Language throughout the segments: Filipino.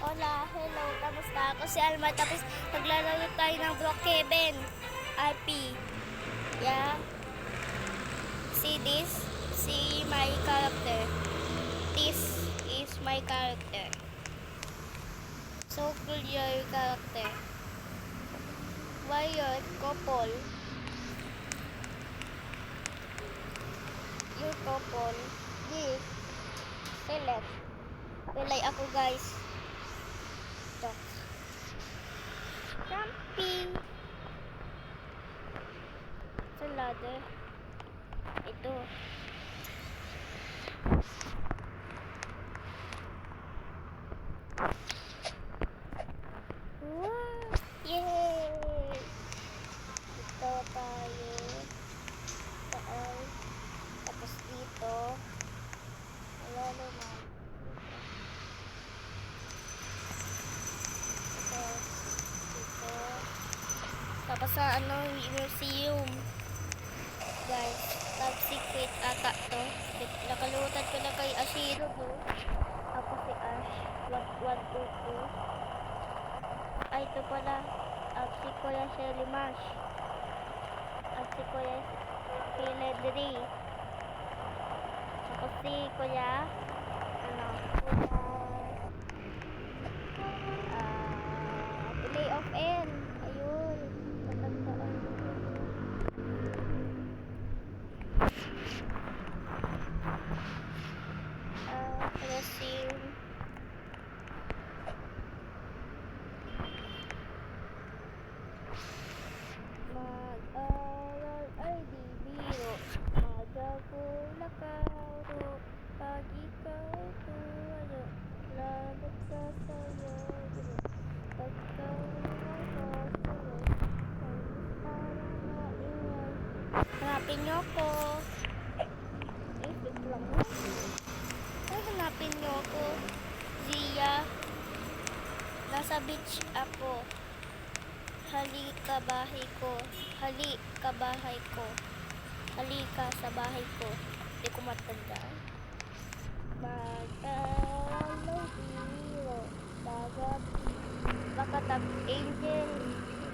Hola, hello, kamusta? Ako si Alma, tapos naglalaro tayo ng Brookhaven RP. Yeah. See this? See my character. This is my character. So cool your character. Warrior, couple. Your couple. This. Select. Pilay ako guys. Ito. Jumping. Sa ladder. Ito. Wow! Yay! Ito tayo. Saan? Tapos dito. Wala naman. Tapos dito. Tapos sa ano, museum. Guys, top secret ata to. Nakalimutan ko na kay Ashiro no. Tapos si Ash. 1122. Ay, ito pala. At si Kuya Shelly Mash. At si Kuya Piledri. Tapos si Kuya, ano, Kuya, ah, Play of N. Ayun. Tatandaan ko. Ah, resume. Mag-aral ay di biro Magagulakaw Pag ikaw tuwalo Labot ka sa'yo Pagka nakasunod Parang maingay Hanapin niyo ako Eh, wait lang mo Ay, hanapin niyo ako Zia Nasa beach ako Hali ka bahay ko. Hali ka bahay ko. Hali ka sa bahay ko. Hindi ko matandaan. Magkalaw biro. Dagat. Makatag angel.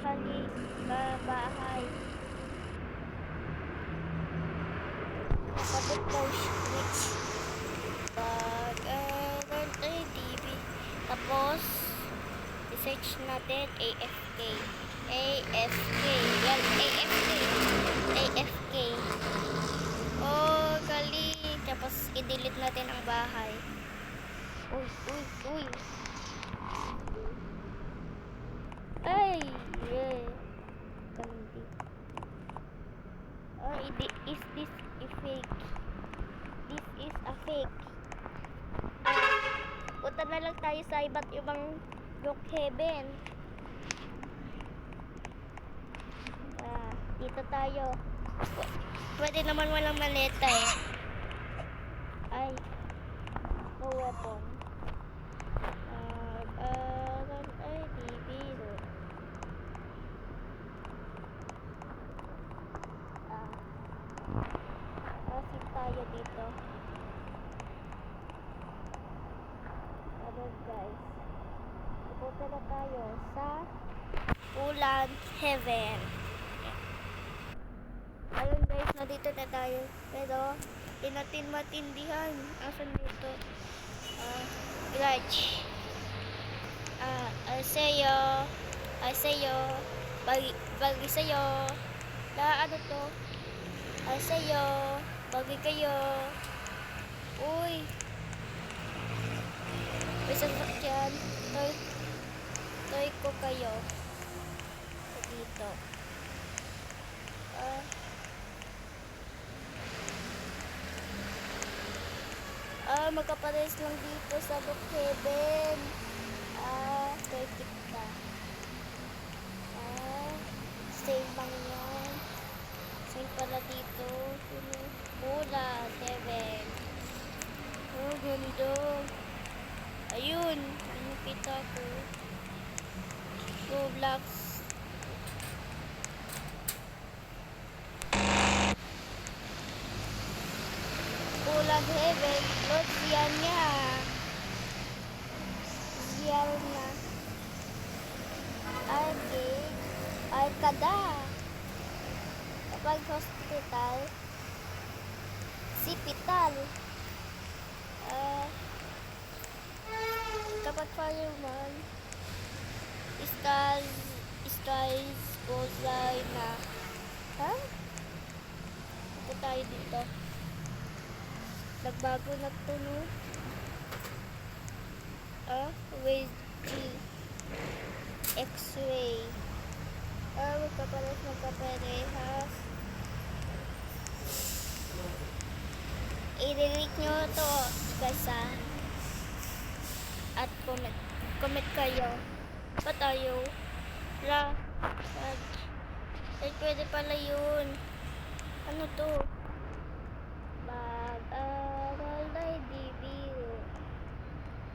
Hali ka bahay. Nakabot daw switch. Pag-aral ay DB. Tapos, research natin AFK. AFK. Yan, AFK. AFK. Oh, galing. Tapos, i-delete natin ang bahay. Uy, uy, uy. Ay, yeah. Galing din. Oh, i- is this a fake? This is a fake. Punta na lang tayo sa iba't ibang Brookhaven. Ah, dito tayo. Pwede naman walang maleta eh. Ay. No weapon. Mag-aral ay di biro. Ah. Asip tayo dito. Ano guys? Pupunta na tayo sa Ulan Heaven. Ayun guys, nandito na tayo. Pero, di natin matindihan. Asan dito? Ah, garage. Ah, Arceo. Arceo. Bagi, bagi sa'yo. Na ano to? Arceo. Bagi kayo. Uy. May sasakyan. Toy, toy ko kayo. Dito. Ah. Ah, magkapares lang dito sa Brookhaven. Ah, toy kita. Ah, same lang yan. Same pala dito. Pula, seven. Oh, ganda. Ayun, pinipita ko. Roblox. Pulag Heaven. Lord, siya niya. Siya na. Arke. Arkada. Kapag hospital. Sipital. Uh, kapag fireman stars, stars, bullseye na. Ha? Ito tayo dito. Nagbago na to, no? Ah, G. X-ray. Ah, magkapares, magkaparehas. I-rate nyo to guys ah. At comment. Comment kayo. Pa tayo? La. Wag. Ay, pwede pala yun. Ano to? Mag-aral na debut.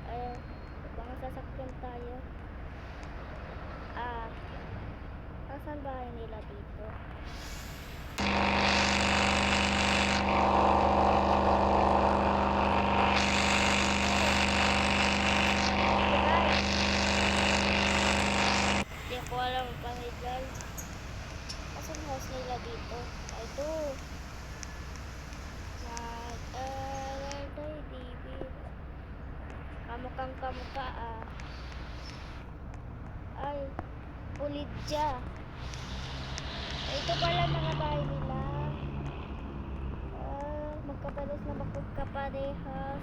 Ay, baka sasakyan tayo. Ah, asan bahay nila dito? Hindi ko alam ang bahay dyan. Asan ang house nila dito? Ay, ito. Mag-aral na debut. Kamukhang kamukha ah. Ay, Pulidja. Ito pala mga bahay nila. Ah, magkapares na magkaparehas.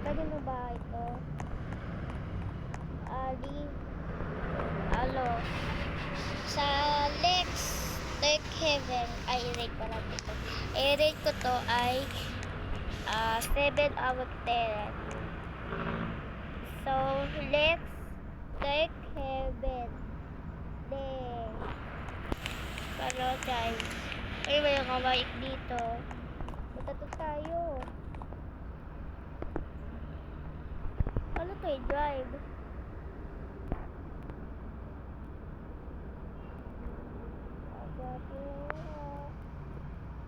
Kanino ba ito? Ali. Alo. Sa Lex Tech Heaven, ay i-rate pala dito. I-rate ko to ay ah 7 out of 10. So, Lex Tech Heaven. Then, para guys. Ay, may bike dito. Matato tayo. Ano to eh, drive?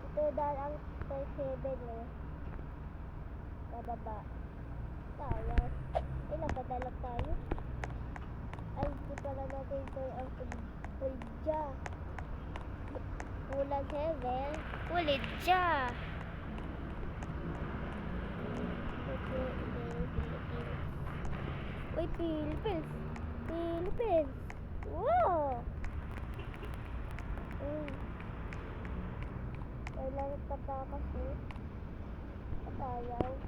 Ito dahil ang Tech Heaven eh. Pababa. Tayo. Eh, napadala tayo. Ay, di pala natin ito ang pulidja. Pulag heaven, pulidja. Uy, Philippines. Philippines. Wow! Uy. Kailangan patakas eh. Patayaw. So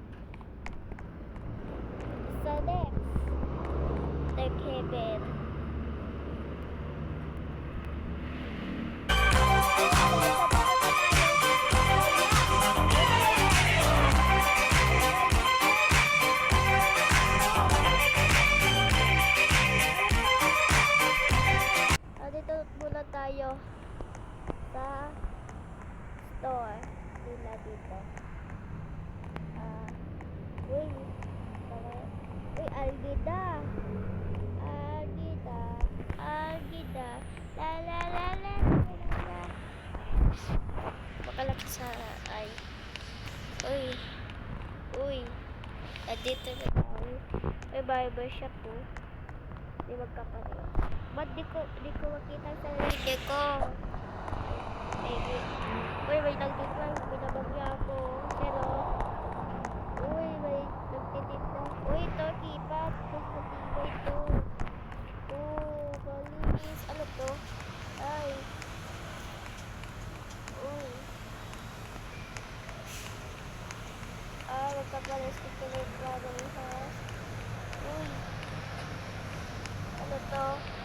Tech Heaven. Ah, dito muna tayo sa store nila dito. Ah, uy, tara- uy, Algida. Algida, Algida, la la la la la la la. Bakalak sa ay. Uy, uy, nandito na tayo. May barber shop po. Di magkapareho. Ba't di ko, di ko makita ang sarili ko? Maybe. Uy, may nagtitry. Binabagya ako. Pero, uy, may nagtitinda. Uy, ito, kipat. Mas matibay ito. Oh, malinis. Ano to? Ay. Uy. Ah, magkapares ko tuloy. Uy. Ano to?